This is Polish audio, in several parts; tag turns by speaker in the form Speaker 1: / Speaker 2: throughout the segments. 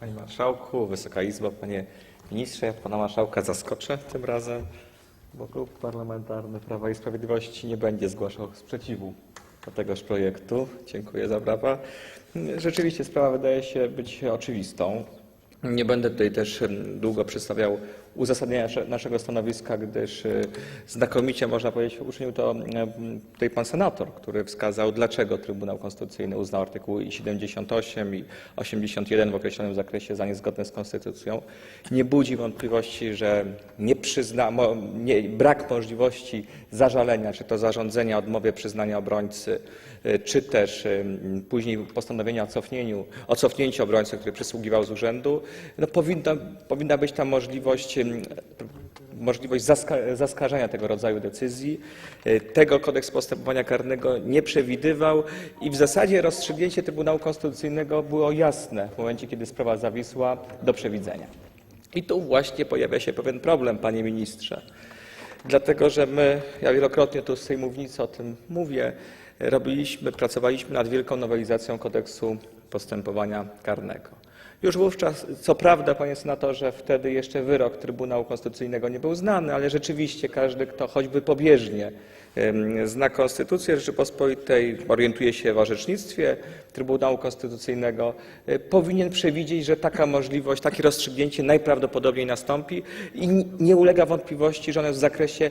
Speaker 1: Panie Marszałku, Wysoka Izbo, Panie Ministrze, ja Pana Marszałka zaskoczę tym razem, bo Klub Parlamentarny Prawa i Sprawiedliwości nie będzie zgłaszał sprzeciwu do tegoż projektu. Dziękuję za brawa. Rzeczywiście sprawa wydaje się być oczywistą. Nie będę tutaj też długo przedstawiał uzasadnienia nasze- naszego stanowiska, gdyż e, znakomicie, można powiedzieć, uczynił to tutaj pan senator, który wskazał, dlaczego Trybunał Konstytucyjny uznał artykuły i 78 i 81 w określonym zakresie za niezgodne z konstytucją. Nie budzi wątpliwości, że nie przyzna, nie, brak możliwości zażalenia, czy to zarządzenia odmowie przyznania obrońcy, e, czy też później postanowienia o cofnięciu, o cofnięciu obrońcy, który przysługiwał z urzędu, no powinna, być tam możliwość, możliwość zaska zaskarżenia tego rodzaju decyzji. E, Tego kodeks postępowania karnego nie przewidywał i w zasadzie rozstrzygnięcie Trybunału Konstytucyjnego było jasne w momencie, kiedy sprawa zawisła do przewidzenia. I tu właśnie pojawia się pewien problem, panie ministrze. Dlatego, że my, ja wielokrotnie tu z tej mównicy o tym mówię, robiliśmy, pracowaliśmy nad wielką nowelizacją kodeksu postępowania karnego. Już wówczas, co prawda, panie senatorze, wtedy jeszcze wyrok Trybunału Konstytucyjnego nie był znany, ale rzeczywiście każdy, kto choćby pobieżnie zna Konstytucję Rzeczypospolitej, orientuje się w orzecznictwie Trybunału Konstytucyjnego, e, powinien przewidzieć, że taka możliwość, takie rozstrzygnięcie najprawdopodobniej nastąpi i nie ulega wątpliwości, że jest w zakresie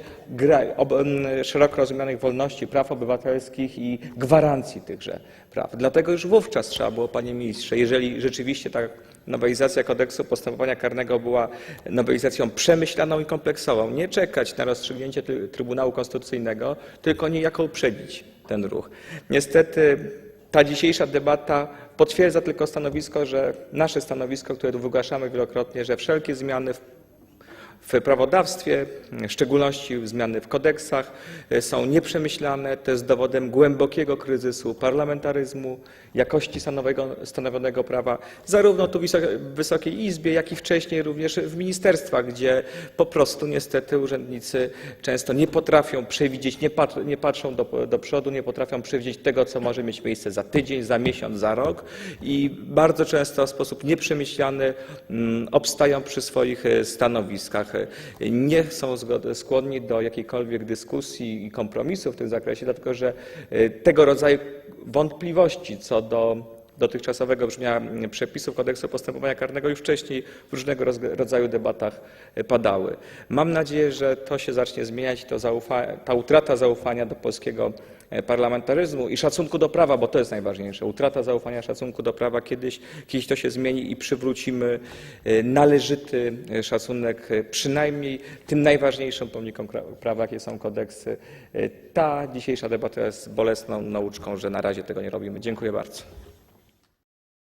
Speaker 1: szeroko rozumianych wolności, praw obywatelskich i gwarancji tychże praw. Dlatego już wówczas trzeba było, panie ministrze, jeżeli rzeczywiście ta nowelizacja kodeksu postępowania karnego była nowelizacją przemyślaną i kompleksową, nie czekać na rozstrzygnięcie Try- Trybunału Konstytucyjnego, tylko niejako uprzedzić ten ruch. Niestety ta dzisiejsza debata potwierdza tylko stanowisko, że nasze stanowisko, które wygłaszamy wielokrotnie, że wszelkie zmiany w w prawodawstwie, w szczególności zmiany w kodeksach, e, są nieprzemyślane. To jest dowodem głębokiego kryzysu parlamentaryzmu, jakości stanowionego prawa, zarówno tu w Wyso- w Wysokiej Izbie, jak i wcześniej również w ministerstwach, gdzie po prostu niestety urzędnicy często nie potrafią przewidzieć, nie, nie patrzą do, do przodu, nie potrafią przewidzieć tego, co może mieć miejsce za tydzień, za miesiąc, za rok i bardzo często w sposób nieprzemyślany mm, obstają przy swoich e, stanowiskach. Nie są skłonni do jakiejkolwiek dyskusji i kompromisu w tym zakresie, dlatego że e, tego rodzaju wątpliwości co do dotychczasowego brzmienia przepisów kodeksu postępowania karnego już wcześniej w różnego rodzaju debatach e, padały. Mam nadzieję, że to się zacznie zmieniać, to ta utrata zaufania do polskiego e, parlamentaryzmu i szacunku do prawa, bo to jest najważniejsze. Utrata zaufania, szacunku do prawa kiedyś, kiedyś to się zmieni i przywrócimy e, należyty szacunek przynajmniej tym najważniejszym pomnikom prawa, jakie są kodeksy. Ta dzisiejsza debata jest bolesną nauczką, że na razie tego nie robimy. Dziękuję bardzo.